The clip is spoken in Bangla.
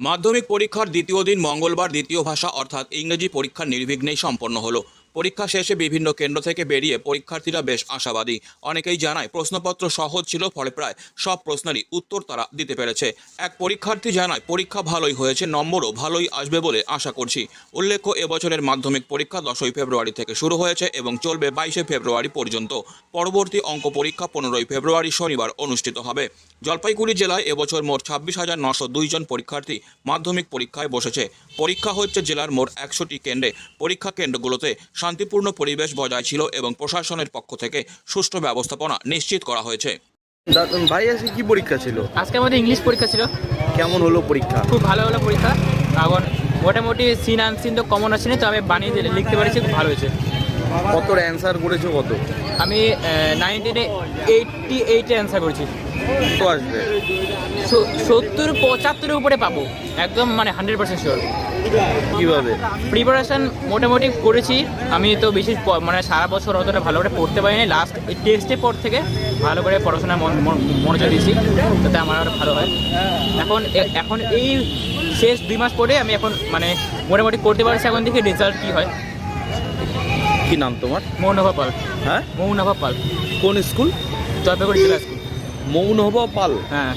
মাধ্যমিক পরীক্ষার দ্বিতীয় দিন মঙ্গলবার দ্বিতীয় ভাষা অর্থাৎ ইংরেজি পরীক্ষা নির্বিঘ্নেই সম্পন্ন হলো। পরীক্ষা শেষে বিভিন্ন কেন্দ্র থেকে বেরিয়ে পরীক্ষার্থীরা বেশ আশাবাদী। অনেকেই জানায়, প্রশ্নপত্র সহজ ছিল, ফলে প্রায় সব প্রশ্নেরই উত্তর তারা দিতে পেরেছে। এক পরীক্ষার্থী জানায়, পরীক্ষা ভালোই হয়েছে, নম্বরও ভালোই আসবে বলে আশা করছি। উল্লেখ্য, এবছরের মাধ্যমিক পরীক্ষা দশই ফেব্রুয়ারি থেকে শুরু হয়েছে এবং চলবে বাইশে ফেব্রুয়ারি পর্যন্ত। পরবর্তী অঙ্ক পরীক্ষা পনেরোই ফেব্রুয়ারি শনিবার অনুষ্ঠিত হবে। জলপাইগুড়ি জেলায় এবছর মোট ছাব্বিশ হাজার নশো দুইজন পরীক্ষার্থী মাধ্যমিক পরীক্ষায় বসেছে। পরীক্ষা হচ্ছে জেলার মোট একশোটি কেন্দ্রে। পরীক্ষা কেন্দ্রগুলোতে শান্তিপূর্ণ পরিবেশ বজায় ছিল এবং প্রশাসনের পক্ষ থেকে সুষ্ঠু ব্যবস্থাপনা নিশ্চিত করা হয়েছে। ভাই আজকে কি পরীক্ষা ছিল? আজকে আমাদের ইংলিশ পরীক্ষা ছিল। কেমন হলো পরীক্ষা? খুব ভালো হলো পরীক্ষা। এখন মোটামুটি সিন আনসিন তো কমন আসেনি তো আমি বানিয়ে দিলে লিখতে পারছি খুব ভালো হয়েছে। কতর অ্যান্সার করেছ কত? আমি নাইনটিনে এইটটি এইটে অ্যান্সার করেছি। কত আসবে? সত্তর পঁচাত্তরের উপরে পাবো। একদম মানে হান্ড্রেড পার্সেন্ট শিওর কীভাবে? প্রিপারেশান মোটামুটি করেছি। আমি তো বিশেষ প- মানে সারা বছর অতটা ভালো করে পড়তে পারিনি। লাস্ট টেস্টের পর থেকে ভালো করে পড়াশোনা মন- মন- মনোযোগ দিয়েছি যাতে আমার আরও ভালো হয়। এখন এখন এই শেষ দুই মাস পরে আমি এখন মানে মোটামুটি করতে পারছি। এখন দেখি রেজাল্ট কী হয়। কি নাম তোমার? মৌনভা পাল। হ্যাঁ? মৌনভা পাল। কোন স্কুল? জলপাইগুড়ি জেলা স্কুল। মৌনভা পাল। হ্যাঁ।